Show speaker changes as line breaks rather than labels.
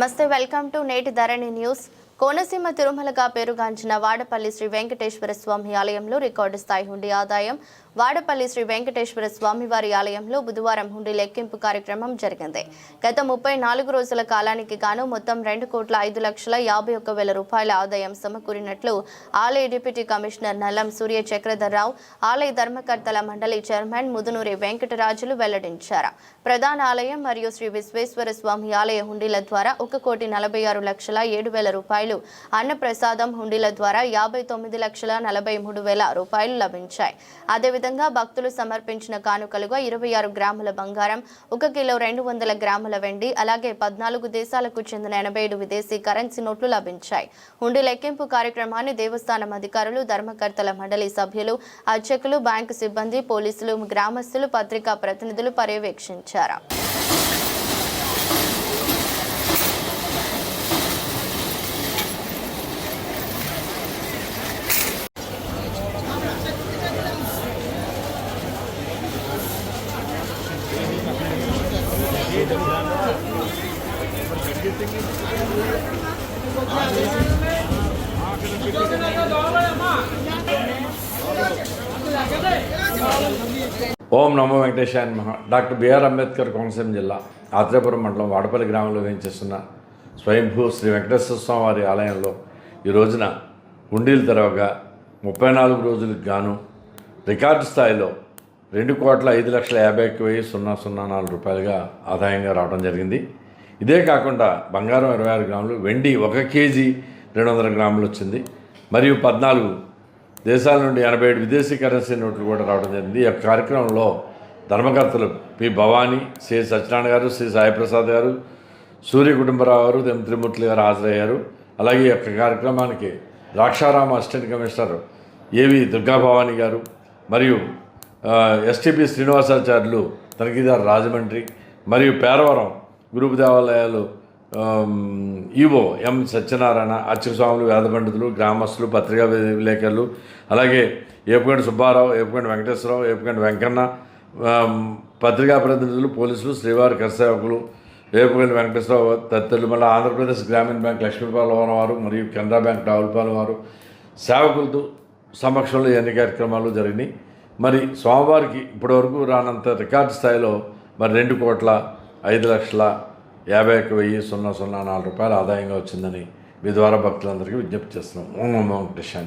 నమస్తే welcome to నేటి ధరణి news. Konaseema తిరుమలగా పేరుగాంచిన వాడపల్లి శ్రీ వెంకటేశ్వర స్వామి ఆలయంలో రికార్డు స్థాయి హుండీ ఆదాయం వాడపల్లి శ్రీ వెంకటేశ్వర స్వామి వారి ఆలయంలో బుధవారం హుండీ లెక్కింపు కార్యక్రమం జరిగింది. గత ముప్పై నాలుగు రోజుల కాలానికి గాను మొత్తం రెండు కోట్ల ఐదు లక్షల యాభై ఒక్క వేల రూపాయల ఆదాయం సమకూరినట్లు ఆలయ డిప్యూటీ కమిషనర్ నల్లం సూర్య చక్రధర్రావు ఆలయ ధర్మకర్తల మండలి చైర్మన్ ముదునూరి వెంకటరాజులు వెల్లడించారు. ప్రధాన ఆలయం మరియు శ్రీ విశ్వేశ్వర స్వామి ఆలయ హుండీల ద్వారా ఒక కోటి నలభై ఆరు లక్షల ఏడు వేల రూపాయలు అన్నప్రసాదం హుండీల ద్వారా యాభై తొమ్మిది లక్షల నలభై మూడు వేల రూపాయలు లభించాయి. అదేవిధంగా భక్తులు సమర్పించిన కానుకలుగా ఇరవై ఆరు గ్రాముల బంగారం ఒక కిలో రెండు వందల గ్రాముల వెండి అలాగే పద్నాలుగు దేశాలకు చెందిన ఎనభై ఏడు విదేశీ కరెన్సీ నోట్లు లభించాయి. హుండీ లెక్కింపు కార్యక్రమాన్ని దేవస్థానం అధికారులు ధర్మకర్తల మండలి సభ్యులు అర్చకులు బ్యాంకు సిబ్బంది పోలీసులు గ్రామస్తులు పత్రికా ప్రతినిధులు పర్యవేక్షించారు.
ఓం నమో వెంకటేశాయ మహా డాక్టర్ బిఆర్ అంబేద్కర్ కోనసీమ జిల్లా ఆత్రేపురం మండలం వాడపల్లి గ్రామంలో వేయించేస్తున్న స్వయంభూ శ్రీ వెంకటేశ్వర స్వామి వారి ఆలయంలో ఈ రోజున హుండీలు తెరవగా ముప్పై నాలుగు రోజులకు గాను రికార్డు స్థాయిలో రెండు కోట్ల ఐదు లక్షల యాభై ఒక్క వెయ్యి సున్నా సున్నా నాలుగు రూపాయలుగా ఆదాయంగా రావడం జరిగింది. ఇదే కాకుండా బంగారం ఇరవై ఆరు గ్రాములు వెండి ఒక కేజీ రెండు వందల గ్రాములు వచ్చింది. మరియు పద్నాలుగు దేశాల నుండి ఎనభై ఏడు విదేశీ కరెన్సీ నోట్లు కూడా రావడం జరిగింది. ఈ యొక్క కార్యక్రమంలో ధర్మకర్తలు పి భవానీ శ్రీ సత్యనారాయణ గారు శ్రీ సాయిప్రసాద్ గారు సూర్య కుటుంబరావు గారు త్రిమూర్తులు గారు హాజరయ్యారు. అలాగే ఈ యొక్క కార్యక్రమానికి ద్రాక్షారామ అసిస్టెంట్ కమిషనర్ ఏవి దుర్గాభవాని గారు మరియు ఎస్టీపీ శ్రీనివాసాచార్యులు తనిఖీదారు రాజమండ్రి మరియు పేరవరం గ్రూప్ దేవాలయాలు ఈవో ఎం సత్యనారాయణ అర్చక స్వాములు వేద పండితులు గ్రామస్తులు పత్రికా విలేకరులు అలాగే ఏపుగంటి సుబ్బారావు ఏపుగంటి వెంకటేశ్వరరావు ఏపుగంటి వెంకన్న పత్రికా ప్రతినిధులు పోలీసులు శ్రీవారి కరసేవకులు ఏపుగంటి వెంకటేశ్వరరావు తదితరులు మళ్ళీ ఆంధ్రప్రదేశ్ గ్రామీణ బ్యాంక్ లక్ష్మీపాలవరం వారు మరియు కెనరా బ్యాంక్ రావులపాలెం వారు. సేవకులతో సమక్షంలో ఎన్ని కార్యక్రమాలు జరిగినాయి. మరి స్వామివారికి ఇప్పటివరకు రానంత రికార్డు స్థాయిలో మరి రెండు కోట్ల ఐదు లక్షల యాభై ఒక్క వెయ్యి సున్నా సున్నా నాలుగు రూపాయల ఆదాయంగా వచ్చిందని మీ ద్వారా భక్తులందరికీ విజ్ఞప్తి చేస్తున్నాం. ఓం నమో వెంకటేశాయ